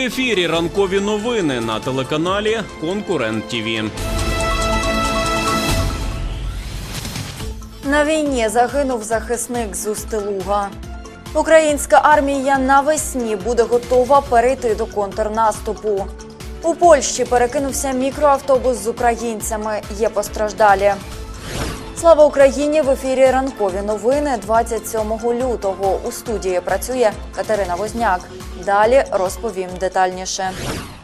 Ефірі ранкові новини на телеканалі Конкурент ТІВІ. На війні загинув захисник з Устилуга. Українська армія навесні буде готова перейти до контрнаступу. У Польщі перекинувся мікроавтобус з українцями. Є постраждалі. Слава Україні! В ефірі ранкові новини 27 лютого. У студії працює Катерина Возняк. Далі розповім детальніше.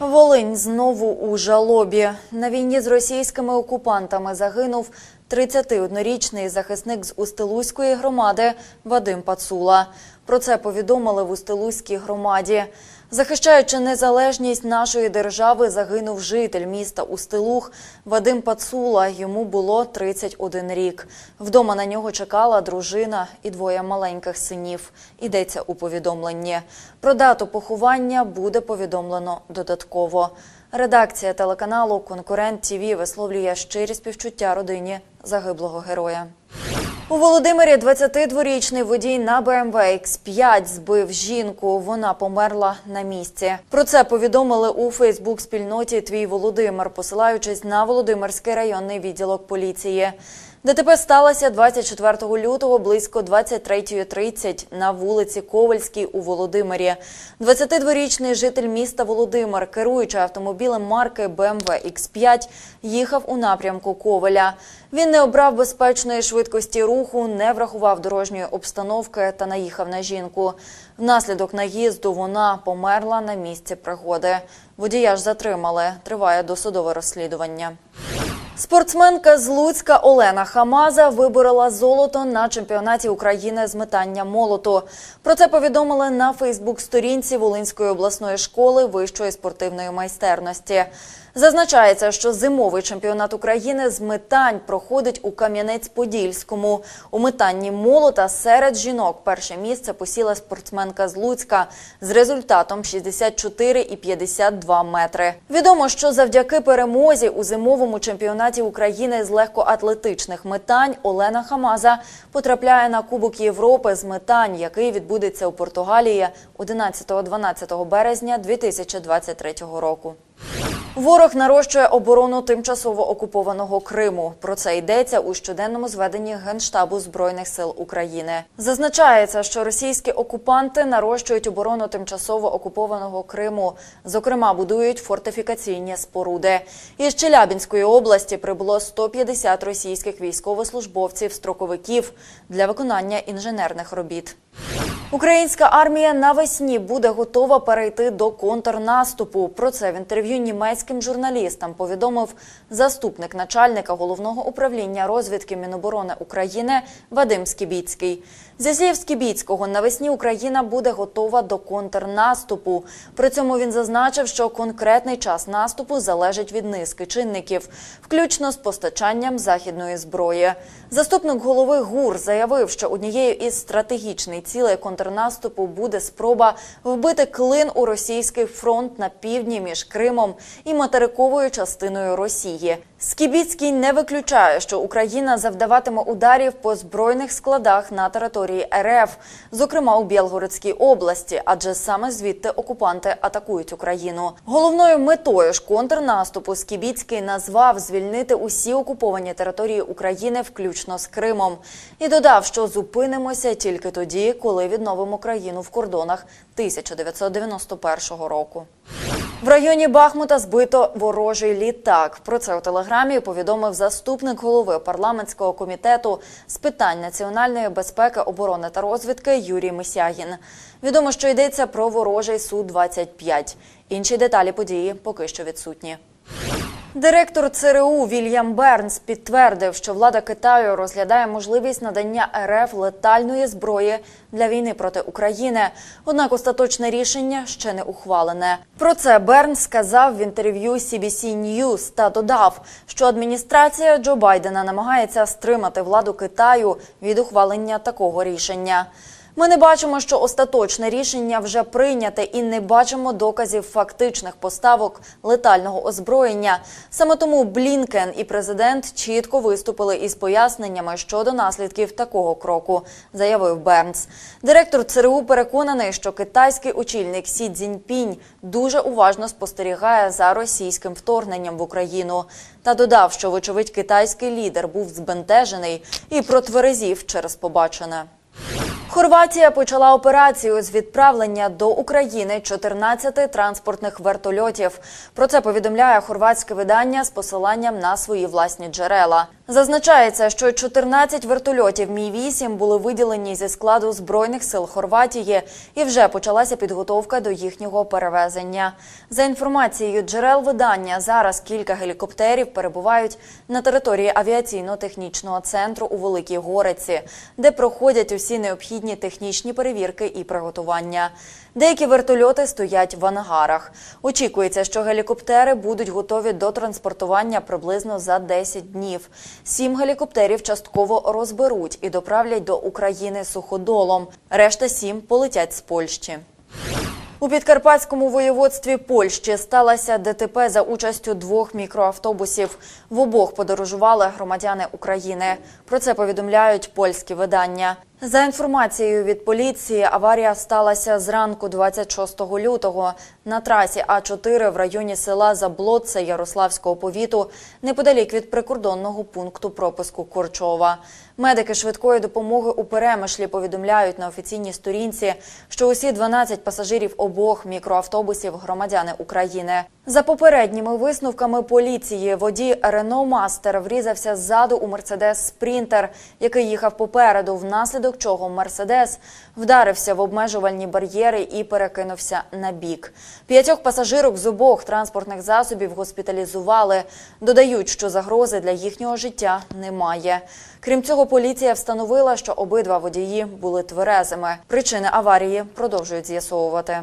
Волинь знову у жалобі. На війні з російськими окупантами загинув 31-річний захисник з Устилузької громади Вадим Пацула. Про це повідомили в Устилузькій громаді. Захищаючи незалежність нашої держави, загинув житель міста Устилух Вадим Пацула. Йому було 31 рік. Вдома на нього чекала дружина і двоє маленьких синів. Йдеться у повідомленні. Про дату поховання буде повідомлено додатково. Редакція телеканалу Конкурент ТІВІ висловлює щирі співчуття родині загиблого героя. У Володимирі 22-річний водій на BMW X5 збив жінку. Вона померла на місці. Про це повідомили у Фейсбук-спільноті Твій Володимир, посилаючись на Володимирський районний відділок поліції. ДТП сталося 24 лютого близько 23.30 на вулиці Ковальській у Володимирі. 22-річний житель міста Володимир, керуючи автомобілем марки BMW X5, їхав у напрямку Коваля. Він не обрав безпечної швидкості руху, не врахував дорожньої обстановки та наїхав на жінку. Внаслідок наїзду вона померла на місці пригоди. Водія ж затримали. Триває досудове розслідування. Спортсменка з Луцька Олена Хамаза виборола золото на чемпіонаті України з метання молоту. Про це повідомили на Фейсбук-сторінці Волинської обласної школи вищої спортивної майстерності. Зазначається, що зимовий чемпіонат України з метань проходить у Кам'янець-Подільському. У метанні молота серед жінок перше місце посіла спортсменка з Луцька з результатом 64,52 метри. Відомо, що завдяки перемозі у зимовому чемпіонаті України з легкоатлетичних метань Олена Хамаза потрапляє на Кубок Європи з метань, який відбудеться у Португалії 11-12 березня 2023 року. Ворог нарощує оборону тимчасово окупованого Криму. Про це йдеться у щоденному зведенні Генштабу Збройних сил України. Зазначається, що російські окупанти нарощують оборону тимчасово окупованого Криму. Зокрема, будують фортифікаційні споруди. Із Челябінської області прибуло 150 російських військовослужбовців-строковиків для виконання інженерних робіт. Українська армія навесні буде готова перейти до контрнаступу. Про це в інтерв'ю німецьким журналістам повідомив заступник начальника головного управління розвідки Міноборони України Вадим Скібіцький. Зі слів Скібіцького, навесні Україна буде готова до контрнаступу. При цьому він зазначив, що конкретний час наступу залежить від низки чинників, включно з постачанням західної зброї. Заступник голови ГУР заявив, що однією із стратегічних цілей контрнаступу буде спроба вбити клин у російський фронт на півдні між Кримом і материковою частиною Росії. Скібіцький не виключає, що Україна завдаватиме ударів по збройних складах на території РФ, зокрема у Білгородській області, адже саме звідти окупанти атакують Україну. Головною метою ж контрнаступу Скібіцький назвав звільнити усі окуповані території України, включно з Кримом, і додав, що зупинимося тільки тоді, коли відновимо країну в кордонах 1991 року. В районі Бахмута збито ворожий літак. Про це у телеграмі повідомив заступник голови парламентського комітету з питань національної безпеки, оборони та розвідки Юрій Мисягін. Відомо, що йдеться про ворожий су 25 Інші деталі події поки що відсутні. Директор ЦРУ Вільям Бернс підтвердив, що влада Китаю розглядає можливість надання РФ летальної зброї для війни проти України. Однак остаточне рішення ще не ухвалене. Про це Бернс сказав в інтерв'ю CBC News та додав, що адміністрація Джо Байдена намагається стримати владу Китаю від ухвалення такого рішення. Ми не бачимо, що остаточне рішення вже прийняте, і не бачимо доказів фактичних поставок летального озброєння. Саме тому Блінкен і президент чітко виступили із поясненнями щодо наслідків такого кроку, заявив Бернс. Директор ЦРУ переконаний, що китайський очільник Сі Цзіньпінь дуже уважно спостерігає за російським вторгненням в Україну та додав, що вочевидь китайський лідер був збентежений і протверезів через побачене. Хорватія почала операцію з відправлення до України 14 транспортних вертольотів. Про це повідомляє хорватське видання з посиланням на свої власні джерела. Зазначається, що 14 вертольотів Мі 8 були виділені зі складу збройних сил Хорватії, і вже почалася підготовка до їхнього перевезення. За інформацією джерел видання, зараз кілька гелікоптерів перебувають на території авіаційно-технічного центру у Великій Гориці, де проходять усі необхідні технічні перевірки і приготування. Деякі вертольоти стоять в ангарах. Очікується, що гелікоптери будуть готові до транспортування приблизно за 10 днів. Сім гелікоптерів частково розберуть і доправлять до України суходолом. Решта сім полетять з Польщі. У підкарпатському воєводстві Польщі сталося ДТП за участю двох мікроавтобусів. В обох подорожували громадяни України. Про це повідомляють польські видання. За інформацією від поліції, аварія сталася зранку 26 лютого на трасі А4 в районі села Заблоцце Ярославського повіту, неподалік від прикордонного пункту пропуску Корчова. Медики швидкої допомоги у Перемишлі повідомляють на офіційній сторінці, що усі 12 пасажирів обох мікроавтобусів громадяни України. За попередніми висновками поліції, водій Рено Мастер врізався ззаду у Мерседес Спрінтер, який їхав попереду, внаслідок чого Мерседес вдарився в обмежувальні бар'єри і перекинувся на бік. П'ятьох пасажирок з обох транспортних засобів госпіталізували. Додають, що загрози для їхнього життя немає. Крім цього, поліція встановила, що обидва водії були тверезими. Причини аварії продовжують з'ясовувати.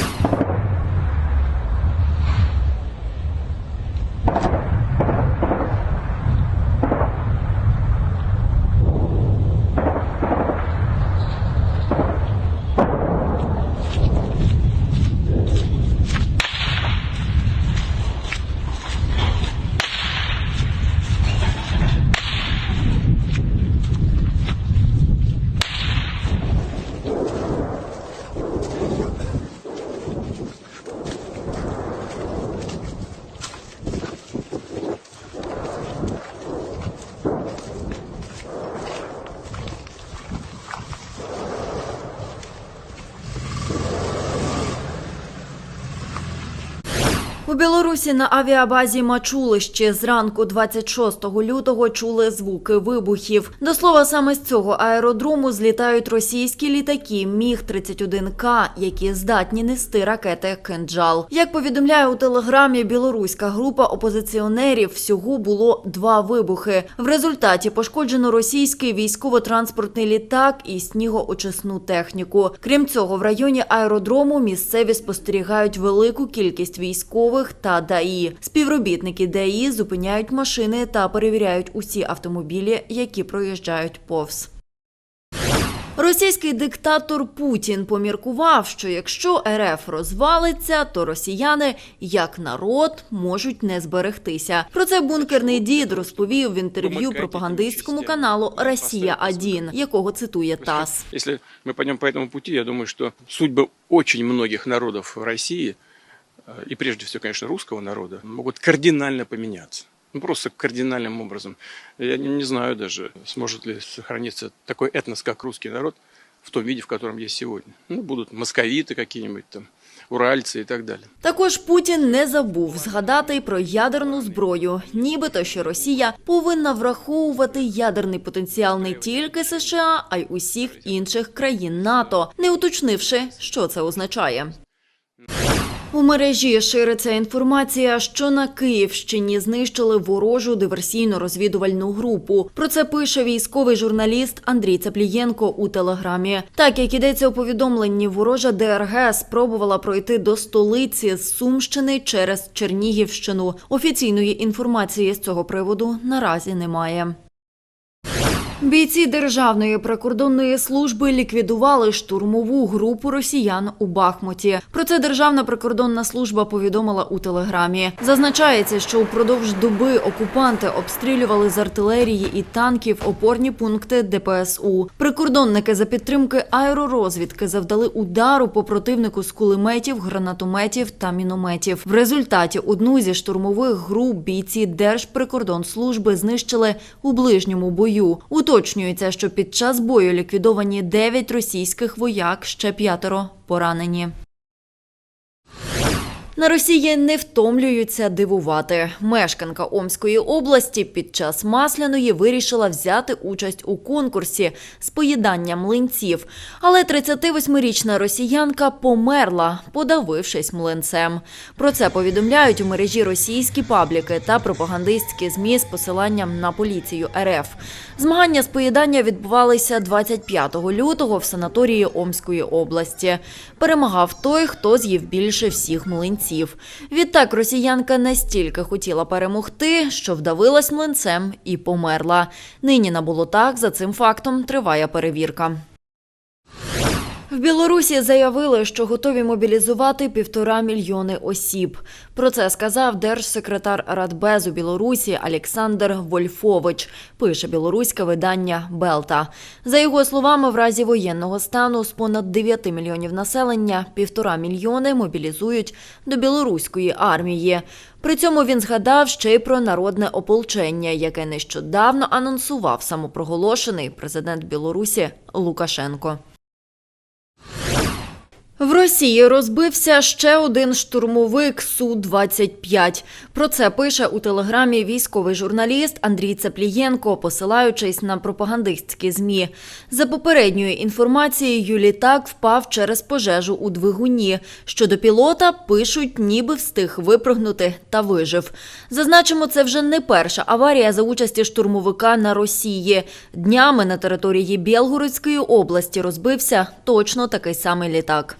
У Білорусі на авіабазі Мачулище зранку 26 лютого чули звуки вибухів. До слова, саме з цього аеродрому злітають російські літаки Міг-31К, які здатні нести ракети «Кинджал». Як повідомляє у телеграмі білоруська група опозиціонерів, всього було два вибухи. В результаті пошкоджено російський військово-транспортний літак і снігоочисну техніку. Крім цього, в районі аеродрому місцеві спостерігають велику кількість військових та ДАІ. Співробітники ДАІ зупиняють машини та перевіряють усі автомобілі, які проїжджають повз. Російський диктатор Путін поміркував, що якщо РФ розвалиться, то росіяни як народ можуть не зберегтися. Про це бункерний дід розповів в інтерв'ю пропагандистському каналу Росія 1 якого цитує ТАСС. Если мы пойдем по этому пути, я думаю, что судьбы очень многих народов в России, э, и прежде всего, конечно, русского народа, могут кардинально поменяться. Ну, просто кардинальным образом. Я не, не знаю даже, сможет ли сохраниться такой этнос, как русский народ, в том виде, в котором есть сегодня. Ну, будут московиты какие-нибудь там, уральцы и так далее. Також Путін не забув згадати й про ядерну зброю, нібито що Росія повинна враховувати ядерний потенціал не тільки США, а й усіх інших країн НАТО, не уточнивши, що це означає. У мережі шириться інформація, що на Київщині знищили ворожу диверсійно-розвідувальну групу. Про це пише військовий журналіст Андрій Цаплієнко у телеграмі. Так як ідеться у повідомленні, ворожа ДРГ спробувала пройти до столиці з Сумщини через Чернігівщину. Офіційної інформації з цього приводу наразі немає. Бійці Державної прикордонної служби ліквідували штурмову групу росіян у Бахмуті. Про це Державна прикордонна служба повідомила у телеграмі. Зазначається, що упродовж доби окупанти обстрілювали з артилерії і танків опорні пункти ДПСУ. Прикордонники за підтримки аеророзвідки завдали удару по противнику з кулеметів, гранатометів та мінометів. В результаті одну зі штурмових груп бійці Держприкордонслужби знищили у ближньому бою. Уточнюється, що під час бою ліквідовані 9 російських вояк, ще п'ятеро поранені. На Росії не втомлюються дивувати. Мешканка Омської області під час масляної вирішила взяти участь у конкурсі з поїданням млинців. Але 38-річна росіянка померла, подавившись млинцем. Про це повідомляють у мережі російські пабліки та пропагандистські змі з посиланням на поліцію РФ. Змагання з поїдання відбувалися 25 лютого в санаторії Омської області. Перемагав той, хто з'їв більше всіх млинців. Відтак росіянка настільки хотіла перемогти, що вдавилась млинцем і померла. Нині на болотах за цим фактом триває перевірка. В Білорусі заявили, що готові мобілізувати півтора мільйони осіб. Про це сказав держсекретар Радбезу Білорусі Олександр Вольфович. Пише білоруське видання Белта. За його словами, в разі воєнного стану з понад 9 мільйонів населення півтора мільйони мобілізують до білоруської армії. При цьому він згадав ще й про народне ополчення, яке нещодавно анонсував самопроголошений президент Білорусі Лукашенко. В Росії розбився ще один штурмовик Су-25. Про це пише у телеграмі військовий журналіст Андрій Цаплієнко, посилаючись на пропагандистські змі. За попередньою інформацією, літак впав через пожежу у двигуні. Щодо пілота пишуть, ніби встиг випрыгнути та вижив. Зазначимо, це вже не перша аварія за участі штурмовика на Росії. Днями на території Білгородської області розбився точно такий самий літак.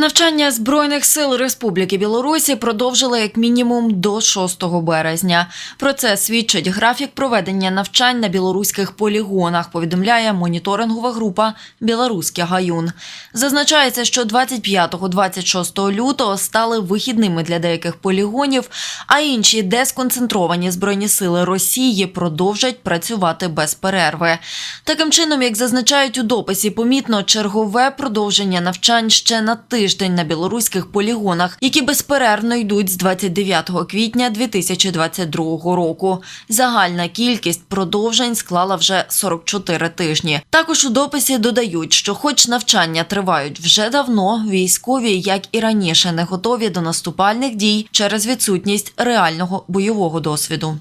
Навчання збройних сил Республіки Білорусі продовжили як мінімум до 6 березня. Про це свідчить графік проведення навчань на білоруських полігонах. Повідомляє моніторингова група Білоруське Гаюн. Зазначається, що 25-26 лютого стали вихідними для деяких полігонів, а інші, де сконцентровані збройні сили Росії, продовжать працювати без перерви. Таким чином, як зазначають у дописі, помітно чергове продовження навчань ще на тиждень на білоруських полігонах, які безперервно йдуть з 29 квітня 2022 року. Загальна кількість продовжень склала вже 44 тижні. Також у дописі додають, що, хоч навчання тривають вже давно, військові, як і раніше, не готові до наступальних дій через відсутність реального бойового досвіду.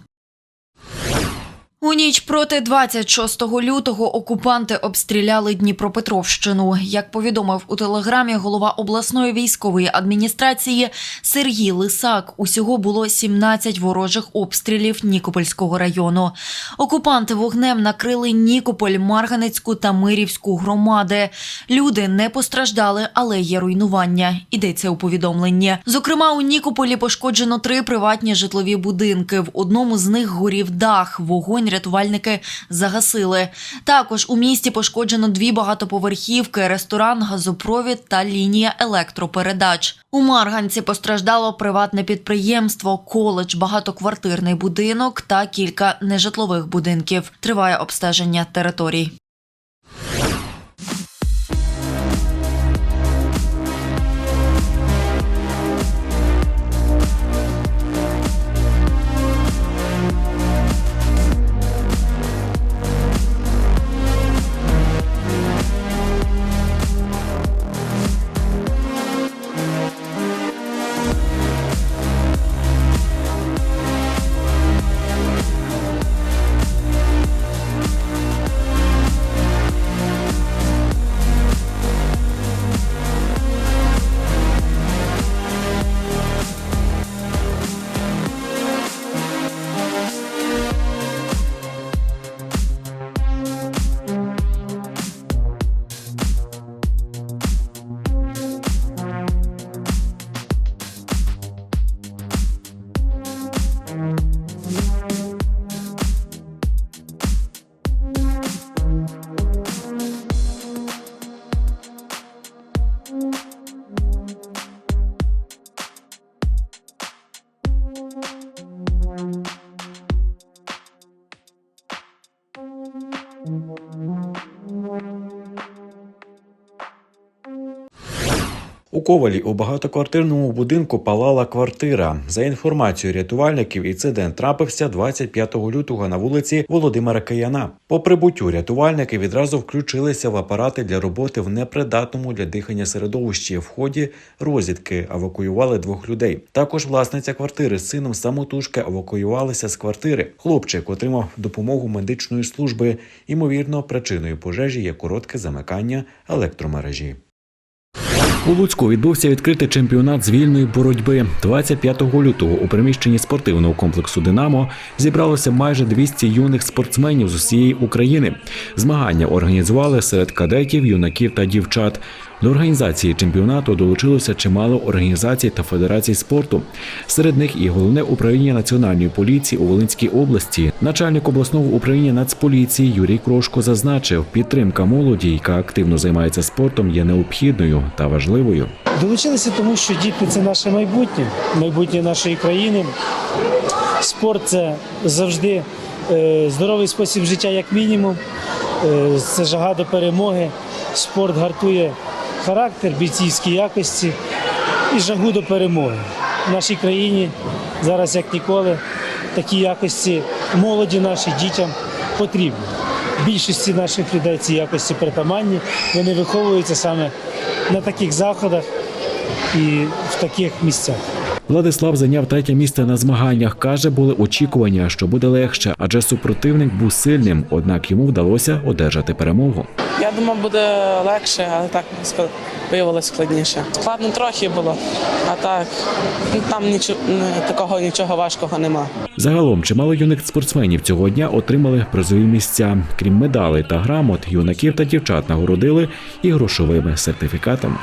У ніч проти 26 лютого окупанти обстріляли Дніпропетровщину. Як повідомив у телеграмі голова обласної військової адміністрації Сергій Лисак, усього було 17 ворожих обстрілів Нікопольського району. Окупанти вогнем накрили Нікополь, Марганецьку та Мирівську громади. Люди не постраждали, але є руйнування. Йдеться у повідомленні. Зокрема, у Нікополі пошкоджено три приватні житлові будинки. В одному з них горів дах. Вогонь вогонь рятувальники загасили. Також у місті пошкоджено дві багатоповерхівки, ресторан, газопровід та лінія електропередач. У Марганці постраждало приватне підприємство, коледж, багатоквартирний будинок та кілька нежитлових будинків. Триває обстеження територій. У Ковалі у багатоквартирному будинку палала квартира. За інформацією рятувальників, інцидент трапився 25 лютого на вулиці Володимира Кияна. По прибуттю рятувальники відразу включилися в апарати для роботи в непридатному для дихання середовищі. В ході розвідки евакуювали двох людей. Також власниця квартири з сином самотужки евакуювалися з квартири. Хлопчик отримав допомогу медичної служби. Ймовірно, причиною пожежі є коротке замикання електромережі. У Луцьку відбувся відкритий чемпіонат з вільної боротьби. 25 лютого у приміщенні спортивного комплексу Динамо зібралося майже 200 юних спортсменів з усієї України. Змагання організували серед кадетів, юнаків та дівчат. До організації чемпіонату долучилося чимало організацій та федерацій спорту. Серед них і головне управління національної поліції у Волинській області. Начальник обласного управління Нацполіції Юрій Крошко зазначив, підтримка молоді, яка активно займається спортом, є необхідною та важливою. Долучилися, тому що діти це наше майбутнє, майбутнє нашої країни. Спорт це завжди е, здоровий спосіб життя, як мінімум. Е, Це жага до перемоги. Спорт гартує характер, бійцівські якості і жагу до перемоги. В нашій країні зараз, як ніколи, такі якості молоді нашій дітям потрібні. Більшості наших людей ці якості притаманні, вони виховуються саме на таких заходах і в таких місцях. Владислав зайняв третє місце на змаганнях. каже, були очікування, що буде легше, адже супротивник був сильним. Однак йому вдалося одержати перемогу. Я думав, буде легше, але так виявилось складніше. Складно трохи було, а так ну, там нічого такого нічого важкого нема. Загалом чимало юних спортсменів цього дня отримали призові місця. Крім медалей та грамот, юнаків та дівчат нагородили і грошовими сертифікатами.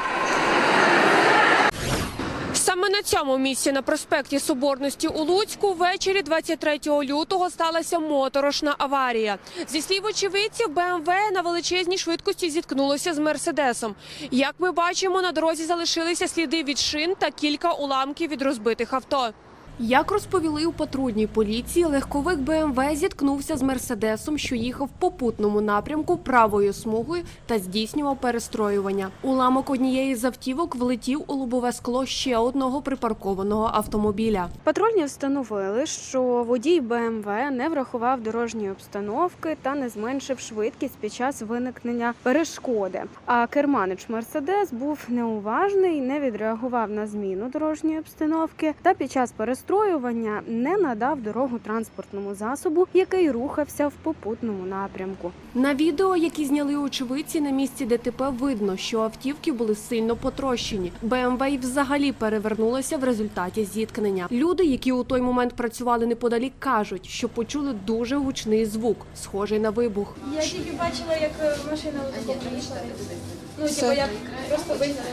Цьому місці на проспекті Соборності у Луцьку ввечері 23 лютого сталася моторошна аварія. Зі слів очевидців, БМВ на величезній швидкості зіткнулося з Мерседесом. Як ми бачимо, на дорозі залишилися сліди від шин та кілька уламків від розбитих авто. Як розповіли у патрульній поліції, легковик БМВ зіткнувся з Мерседесом, що їхав в попутному напрямку правою смугою та здійснював перестроювання. Уламок однієї з автівок влетів у лобове скло ще одного припаркованого автомобіля. Патрульні встановили, що водій БМВ не врахував дорожньої обстановки та не зменшив швидкість під час виникнення перешкоди. А керманич Мерседес був неуважний, не відреагував на зміну дорожньої обстановки та під час перестроювання не надав дорогу транспортному засобу, який рухався в попутному напрямку. На відео, які зняли очевидці на місці ДТП, видно, що автівки були сильно потрощені. БМВ й взагалі перевернулося в результаті зіткнення. Люди, які у той момент працювали неподалік, кажуть, що почули дуже гучний звук, схожий на вибух. Я тільки бачила, як машина отако приїхала.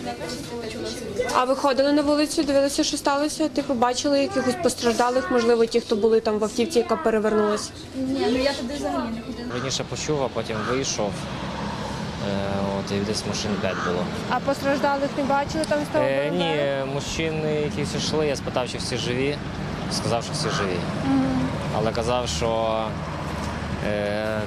А виходили на вулицю, дивилися, що сталося? Типу, бачили якихось постраждалих, можливо, ті, хто були там в автівці, яка перевернулась. Раніше почув, а потім вийшов. Е, От, і десь машин 5 було. А постраждалих не бачили там з того? Е, ні, мужчини якісь йшли, я спитав, чи всі живі. Сказав, що всі живі. Але казав, що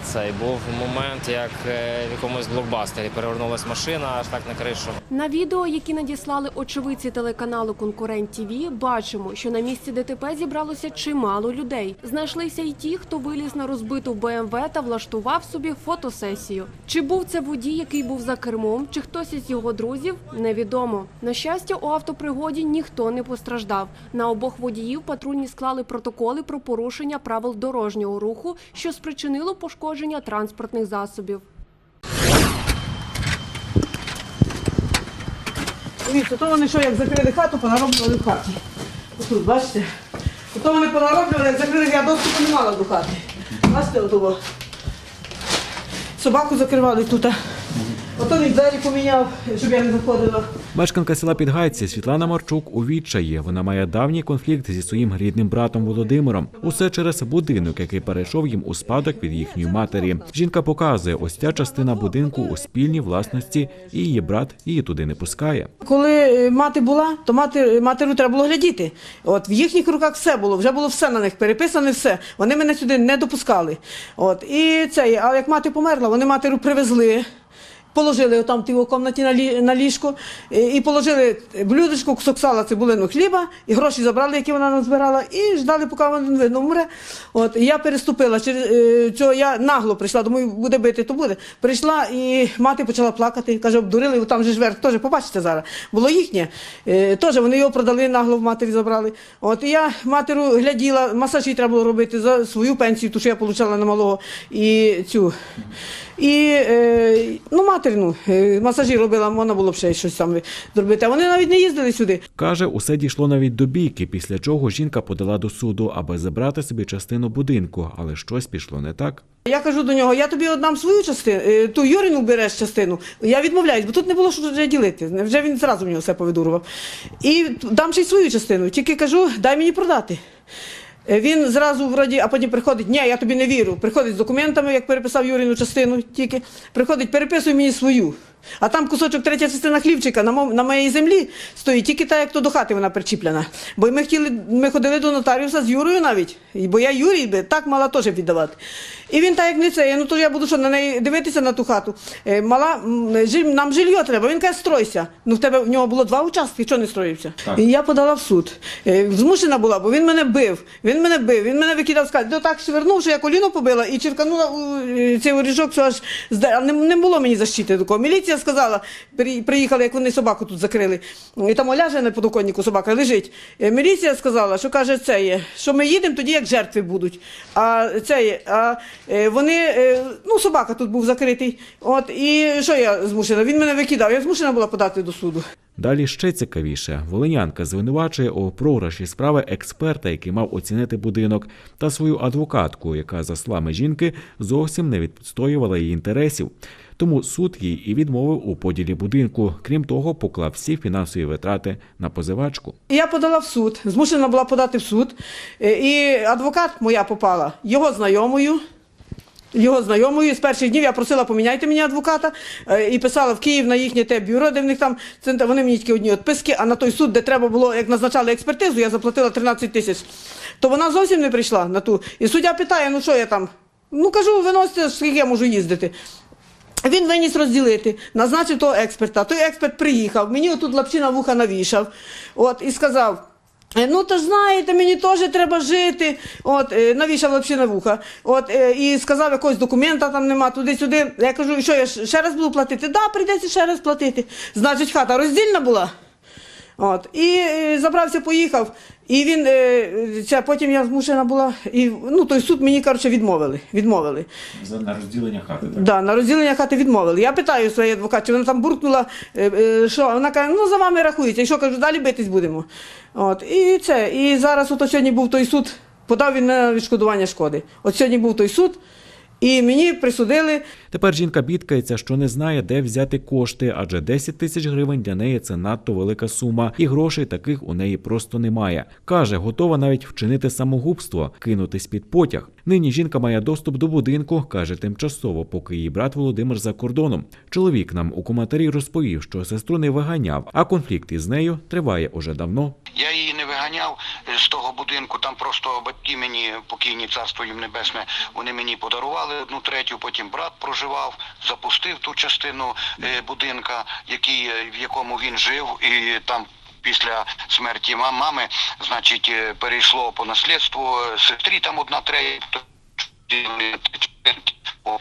цей був момент, як е, в якомусь блокбастері перевернулась машина аж так на кришу. На відео, які надіслали очевидці телеканалу Конкурент ТІВІ, бачимо, що на місці ДТП зібралося чимало людей. Знайшлися й ті, хто виліз на розбиту БМВ та влаштував собі фотосесію. Чи був це водій, який був за кермом, чи хтось із його друзів, невідомо. На щастя, у автопригоді ніхто не постраждав. На обох водіїв патрульні склали протоколи про порушення правил дорожнього руху, що спричинило пошкодження транспортних засобів. Дивіться, то вони що, як закрили хату, понароблювали в хаті. Тут, бачите? То вони понароблювали, як закрили, я доступу не мала до хати. Бачите, отого. Собаку закривали тут. Ото він двері поміняв, щоб я не заходила. Мешканка села Підгайці Світлана Марчук у відчаї. Вона має давній конфлікт зі своїм рідним братом Володимиром. Усе через будинок, який перейшов їм у спадок від їхньої матері. Жінка показує, ось ця частина будинку у спільній власності, і її брат її туди не пускає. Коли е, мати була, то мати, матеру треба було глядіти. От в їхніх руках все було, вже було все на них переписане, все. Вони мене сюди не допускали. От і це, а як мати померла, вони матеру привезли. Положили там в тій кімнаті на, лі, на ліжко е, і положили блюдечко, кусок сала, цибулину хліба, і гроші забрали, які вона назбирала, і ждали, поки вона видно вмре. От я переступила через е, цього. Я нагло прийшла, думаю, буде бити, то буде. Прийшла і мати почала плакати. каже, обдурили, там же ж теж побачите зараз. Було їхнє. Е, теж вони його продали, нагло в матері забрали. От я матеру гляділа, масажі треба було робити за свою пенсію, ту, що я отримала на малого, і цю. І е, ну, материну е, масажі робила, можна було б ще щось там зробити. А вони навіть не їздили сюди. Каже, усе дійшло навіть до бійки, після чого жінка подала до суду, аби забрати собі частину будинку, але щось пішло не так. Я кажу до нього, я тобі однам свою частину, е, ту Юрину береш частину. Я відмовляюсь, бо тут не було що вже ділити. Вже він зразу нього все повидурував. І дам ще й свою частину. Тільки кажу, дай мені продати. Е, Він зразу вроді, а потім приходить, ні, я тобі не вірю. Приходить з документами, як переписав Юріну частину, тільки приходить, переписуй мені свою. А там кусочок третя частина хлівчика на, мо- на моїй землі стоїть, тільки та, як то до хати вона причіплена. Бо ми хотіли, ми ходили до нотаріуса з Юрою навіть. І- Бо я Юрій би так мала теж віддавати. І він так як не це, ну то я буду що на неї дивитися на ту хату. Е, Мала, м, жиль- нам жилье треба. Він каже, стройся. Ну в тебе в нього було два участки, чого не строївся? І я подала в суд. Е, Змушена була, бо він мене бив. Він мене бив, він мене викидав скати. То так швернув, що я коліно побила і черканула у е, цей оріжок, що аж зда- а не, не було мені защити такого. Міліція сказала, при- приїхали, як вони собаку тут закрили. І там ляже на подоконнику собака лежить. Е, Міліція сказала, що каже, це є, що ми їдемо тоді, як жертви будуть. А це є, а е, вони, е, ну, собака тут був закритий. От, і що я змушена? Він мене викидав, я змушена була подати до суду. Далі ще цікавіше. Волинянка звинувачує у програші справи експерта, який мав оцінити будинок, та свою адвокатку, яка, за словами жінки, зовсім не відстоювала її інтересів. Тому суд їй і відмовив у поділі будинку. Крім того, поклав всі фінансові витрати на позивачку. Я подала в суд, змушена була подати в суд. Е, І адвокат моя попала його знайомою. Його знайомою з перших днів я просила поміняйте мені адвоката е, і писала в Київ на їхнє те бюро, де в них там. Вони мені тільки одні відписки, а на той суд, де треба було, як назначали експертизу, я заплатила 13 тисяч. То вона зовсім не прийшла на ту. І суддя питає: ну що я там? Ну кажу, виносите, скільки я можу їздити. Він виніс розділити, назначив того експерта. Той експерт приїхав, мені отут лапчина вуха навішав. От, і сказав. «Е, Ну, то ж знаєте, мені теж треба жити. От, е, навішав лапші на вуха. От, е, і сказав, якогось документа там нема, туди-сюди. Я кажу, що я ще раз буду платити? Да, прийдеться ще раз платити. Значить, хата роздільна була. От, і забрався, поїхав. І він, е, це, потім я змушена була, і, ну, той суд мені, коротше, відмовили. відмовили. За на розділення хати. так? Да, на розділення хати відмовили. Я питаю своєї адвокат, чи вона там буркнула, е, е, що вона каже, ну за вами рахується. І що кажу, далі битись будемо. От, і це. І зараз от сьогодні був той суд, подав він на відшкодування шкоди. От сьогодні був той суд. І мені присудили Тепер жінка бідкається, що не знає, де взяти кошти, адже 10 тисяч гривень для неї це надто велика сума, і грошей таких у неї просто немає. Каже, готова навіть вчинити самогубство, кинутись під потяг. Нині жінка має доступ до будинку, каже тимчасово, поки її брат Володимир за кордоном. Чоловік нам у коментарі розповів, що сестру не виганяв, а конфлікт із нею триває уже давно. Я її не виганяв е, з того будинку. Там просто батьки мені покійні царство їм небесне. Вони мені подарували одну третю. Потім брат проживав, запустив ту частину е, будинка, який е, в якому він жив, і там. Після смерті мами, значить, е, перейшло по наслідству е, сестрі там одна третя.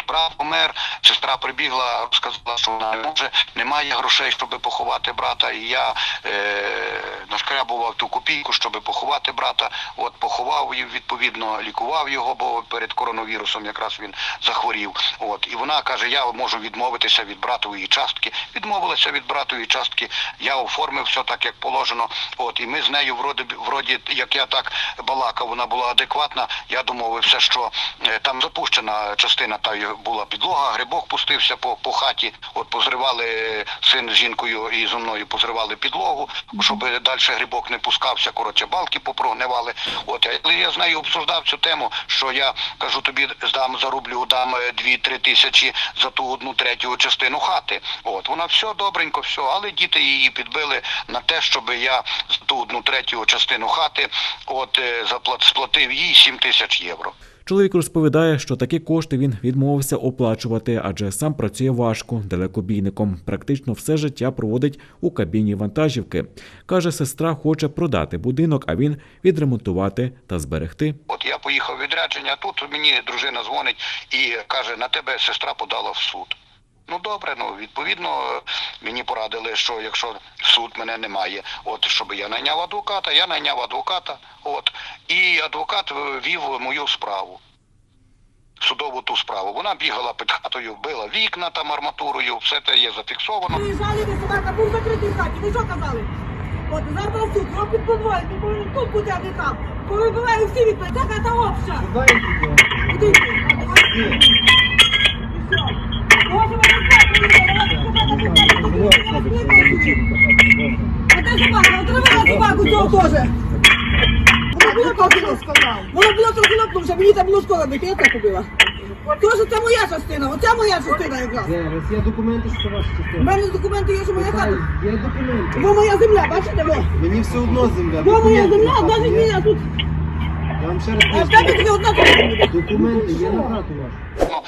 прав помер, сестра прибігла, розказала, що вона не може, немає грошей, щоб поховати брата. І я е, нашкрябував ту копійку, щоб поховати брата. От поховав і відповідно лікував його, бо перед коронавірусом якраз він захворів. От і вона каже: Я можу відмовитися від братової частки. Відмовилася від братової частки. Я оформив все так, як положено. От і ми з нею вроді, вроді, як я так балакав, вона була адекватна. Я домовився, що е, там запущена частина та була підлога, грибок пустився по, по хаті. От позривали е, син з жінкою і зі мною позривали підлогу, щоб далі грибок не пускався. Коротше, балки попрогнивали. От але я з нею обсуждав цю тему, що я кажу, тобі здам зароблю, дам е, дві-три тисячі за ту одну третю частину хати. От вона все добренько, все, але діти її підбили на те, щоб я за ту одну третю частину хати, от е, заплат сплатив їй 7 тисяч євро. Чоловік розповідає, що такі кошти він відмовився оплачувати, адже сам працює важко, далекобійником. Практично все життя проводить у кабіні вантажівки. Каже, сестра хоче продати будинок, а він відремонтувати та зберегти. От я поїхав відрядження, тут мені дружина дзвонить і каже: на тебе сестра подала в суд. Ну добре, ну відповідно мені порадили, що якщо суд мене немає, от щоб я найняв адвоката, я найняв адвоката, от і адвокат вів мою справу. Судову ту справу. Вона бігала під хатою, била вікна там арматурою, все це є зафіксовано. Приїжджали, ви собака був закритий в хаті. Ви що казали? От завтра суд, його під конвоєм, тут бути, а там. Повибиваю всі відповіді. Це хата обща. Куди Вона була трохи лопнувша, мені там було школа я це. Тож це моя частина, оце моя частина якраз. Документи, що це ваша У мене документи є, що моя хата. Є документи. Бо моя земля, бачите, во? Мені все одно земля. Бо моя земля, навіть мене тут. Я вам ще раз А в тебе тільки одна земля. Документи є на хату вашу.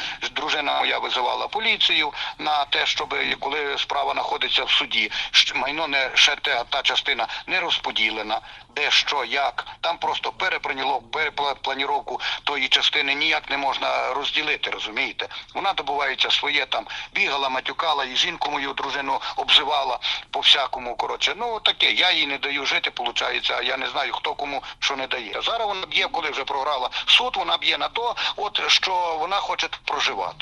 Дружина моя визивала поліцію на те, щоб коли справа знаходиться в суді, майно не ще те, та частина не розподілена, де що, як. Там просто перепланіло- перепланіровку тої частини ніяк не можна розділити, розумієте? Вона добувається своє там, бігала, матюкала, і жінку мою дружину обзивала по всякому. Коротше, ну таке, я їй не даю жити, виходить, а я не знаю, хто кому що не дає. Зараз вона б'є, коли вже програла суд, вона б'є на то, от що вона хоче проживати.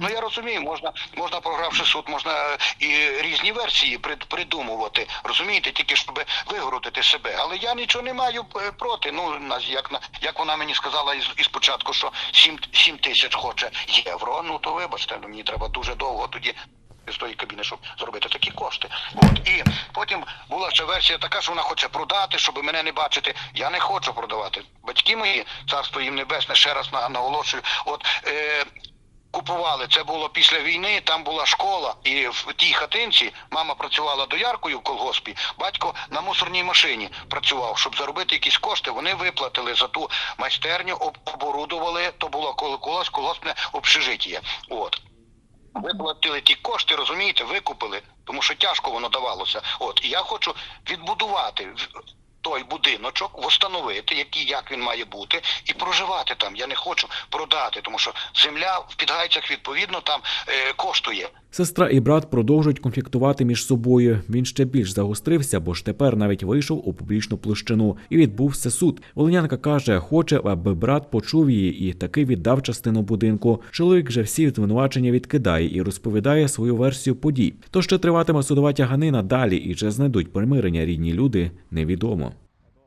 Ну я розумію, можна, можна програвши суд, можна е, і різні версії прид- придумувати, розумієте, тільки щоб вигородити себе. Але я нічого не маю е, проти. Ну як як вона мені сказала із, із початку, що 7, 7 тисяч хоче євро. Ну то вибачте, ну, мені треба дуже довго тоді. З тої кабіни, щоб зробити такі кошти. От і потім була ще версія така, що вона хоче продати, щоб мене не бачити. Я не хочу продавати. Батьки мої, царство їм небесне, ще раз на- наголошую. От е, купували. Це було після війни. Там була школа, і в тій хатинці мама працювала дояркою в колгоспі. Батько на мусорній машині працював, щоб заробити якісь кошти. Вони виплатили за ту майстерню, оборудували. То було колись колгоспне общежиття. От. Виплатили ті кошти, розумієте, викупили, тому що тяжко воно давалося. От і я хочу відбудувати той будиночок, встановити, який як він має бути, і проживати там. Я не хочу продати, тому що земля в підгайцях відповідно там е, коштує. Сестра і брат продовжують конфліктувати між собою. Він ще більш загострився, бо ж тепер навіть вийшов у публічну площину і відбувся суд. Волинянка каже, хоче, аби брат почув її і таки віддав частину будинку. Чоловік же всі звинувачення відкидає і розповідає свою версію подій. То ще триватиме судова тяганина далі, і чи знайдуть примирення рідні люди, невідомо.